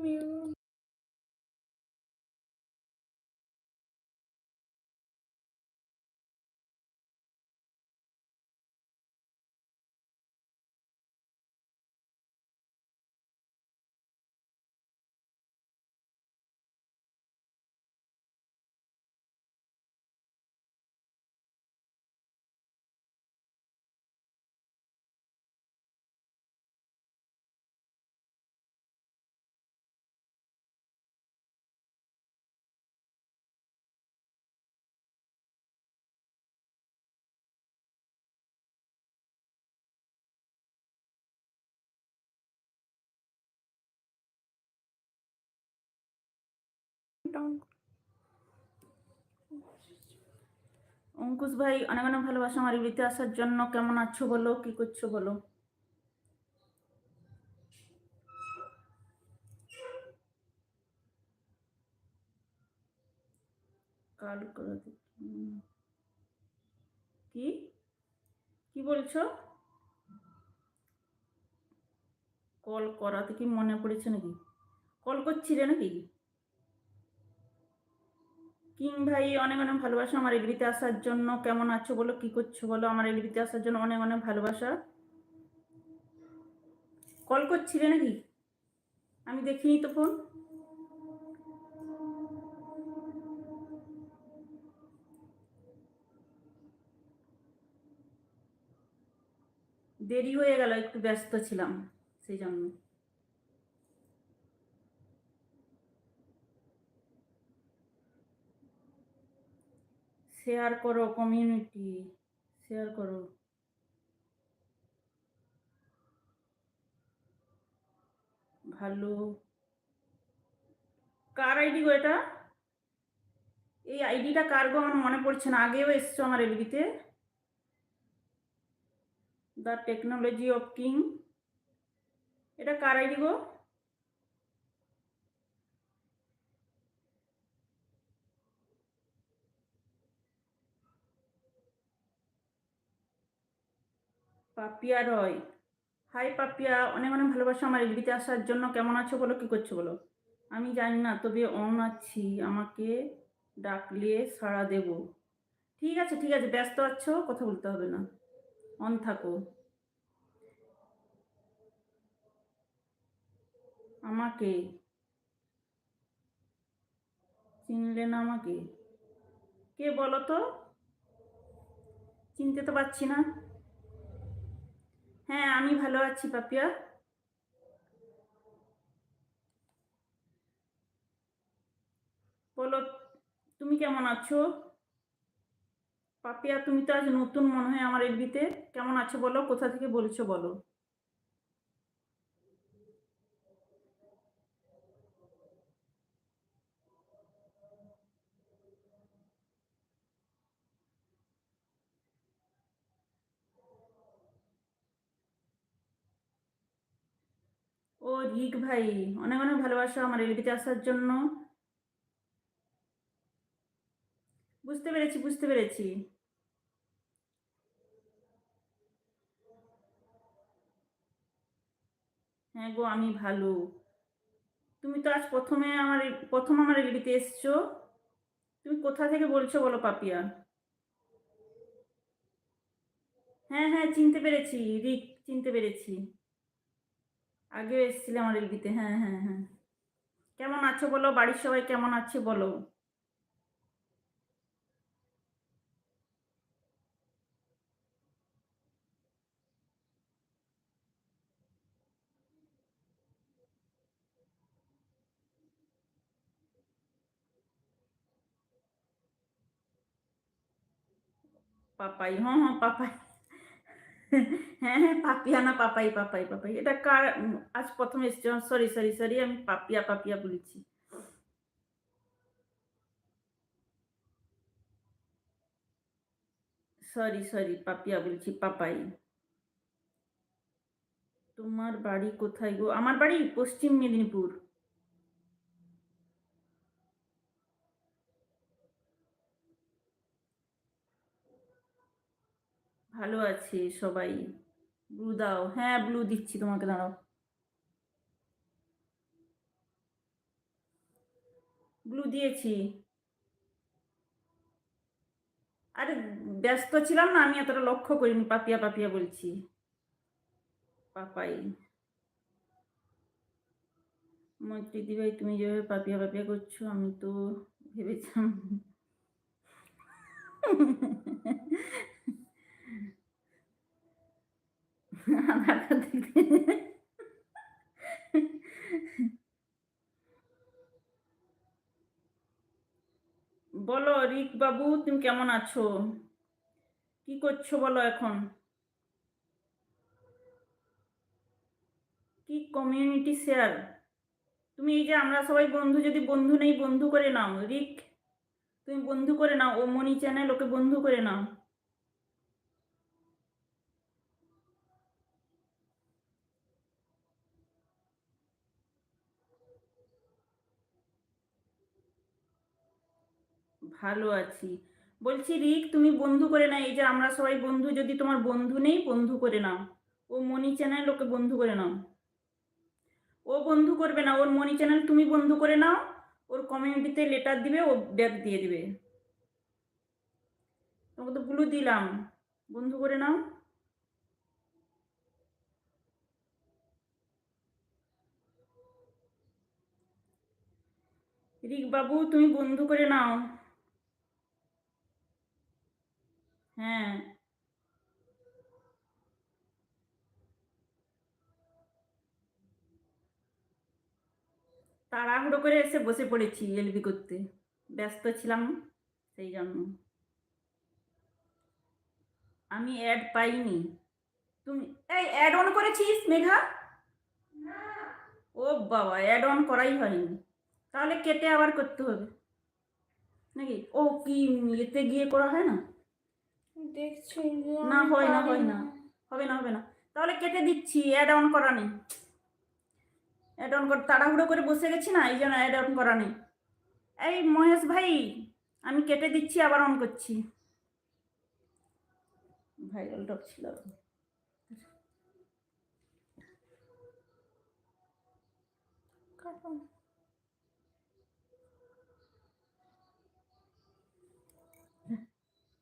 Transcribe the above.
明 অঙ্কুশ ভাই, অনেক অনেক ভালোবাসা আমার ইবিতে আসার জন্য। কেমন আছো বলো? কি করছ বলো? কাল করে কি? কি বলছো? কল করাতে কি মনে পড়েছে নাকি? কল করছিলে নাকি? কিং ভাই, অনেক অনেক ভালোবাসা আমার এলবিতে আসার জন্য। কেমন আছো বলো? কি করছ বলো? আমার এলবিতে আসার জন্য অনেক অনেক ভালোবাসা। কল করছিলে নাকি? আমি দেখিনি তো ফোন দেরি হয়ে গেল, একটু ব্যস্ত ছিলাম, সেই জন্য। শেয়ার করো কমিউনিটি শেয়ার করো। ভালো। কার আইডি গো এটা? এই আইডিটা কার গো আমার মনে পড়ছে না, আগেও এসছো আমার এলবিতে দ্য টেকনোলজি অফ কিং এটা কার আইডি গো? পাপিয়া রয়। হাই পাপিয়া, অনেক অনেক ভালোবাসা আমার এলবিতে আসার জন্য। কেমন আছো বলো, কি করছ বলো? আমি জানি না, তবে অন আছি। আমাকে ডাকলে সাড়া দেব। ঠিক আছে ঠিক আছে, ব্যস্ত আছো, কথা বলতে হবে না। অন থাকো। আমাকে চিনলে না আমাকে? কে বলো তো? চিনতে তো পারছি না। হ্যাঁ আমি ভালো আছি পাপিয়া। বলো, তুমি কেমন আছো? পাপিয়া, তুমি তো আজ নতুন মনে হয় আমার এলবিতে কেমন আছো বলো, কোথা থেকে বলছো বলো? রিক ভাই, অনেক অনেক ভালোবাসা আমার এলবিতে আসার জন্য। বুঝতে পেরেছি বুঝতে পেরেছি। হ্যাঁ গো, আমি ভালো। তুমি তো আজ প্রথমে আমার প্রথম আমার এলবিতে এসছো। তুমি কোথা থেকে বলছো বলো পাপিয়া? হ্যাঁ হ্যাঁ চিনতে পেরেছি, রিক, চিনতে পেরেছি। আগেও এসেছিলে আমার এলবিতে হ্যাঁ হ্যাঁ হ্যাঁ। কেমন আছো বলো? বাড়ির সবাই কেমন আছে বলো? পাপাই হ্যাঁ হ্যাঁ পাপাই। হ্যাঁ হ্যাঁ পাপিয়া না পাপাই পাপাই পাপাই। এটা কার আজ প্রথম এসছে। সরি সরি সরি আমি পাপিয়া পাপিয়া বলেছি। সরি সরি পাপিয়া বলছি, পাপাই। তোমার বাড়ি কোথায় গো? আমার বাড়ি পশ্চিম মেদিনীপুর। ভালো আছে সবাই। ব্লু দাও। হ্যাঁ ব্লু দিচ্ছি তোমাকে, দাঁড়াও। ব্লু দিয়েছি। আরে, ব্যস্ত ছিলাম না, আমি এতটা লক্ষ্য করিনি। পাপিয়া পাপিয়া বলছি। পাপাই। মৈত্রী ভাই তুমি যেভাবে পাপিয়া পাপিয়া করছ, আমি তো ভেবেছিলাম। আধার কার্ড বলো রিক বাবু তুমি কেমন আছো? কি করছ বলো এখন? কি কমিউনিটি শেয়ার তুমি এই যে আমরা সবাই বন্ধু, যদি বন্ধু নেই, বন্ধু করে নাও। রিক, তুমি বন্ধু করে নাও। ও মনি চ্যানেল ওকে বন্ধু করে নাও। ভালো আছি। বলছি, রিক, তুমি বন্ধু করে নাও, এই যে আমরা সবাই বন্ধু, যদি তোমার বন্ধু নেই, বন্ধু করে নাও। ও মনি চ্যানেল, ওকে বন্ধু করে নাও। ও বন্ধু করবে না, ওর মনি চ্যানেল তুমি বন্ধু করে নাও, ওর কমিউনিটিতে লেটার দিবে, ও ব্যাগ দিয়ে দিবে। তোমাকে তো ব্লু দিলাম। বন্ধু করে নাও। রিক বাবু, তুমি বন্ধু করে নাও। হ্যাঁ। তাড়াহুড়ো করে এসে বসে পড়েছি এলবি করতে। ব্যস্ত ছিলাম সেই জন্য। আমি অ্যাড পাইনি। তুমি এই অ্যাড অন করেছিস মেঘা? ও বাবা অ্যাড অন করাই হয়নি। তাহলে কেটে আবার করতে হবে। নাকি? ও কি এতে গিয়ে করা হয় না? দেখছি না হয় না হয় না। হবে না হবে না। তাহলে কেটে দিচ্ছি অ্যাড অন করা নেই। অ্যাড অন কর তাড়াহুড়ো করে বসে গেছি না এই জন্য অ্যাড অন করা নেই। এই মহেশ ভাই আমি কেটে দিচ্ছি আবার অন করছি। ভাইরাল টক ছিল। কাটো।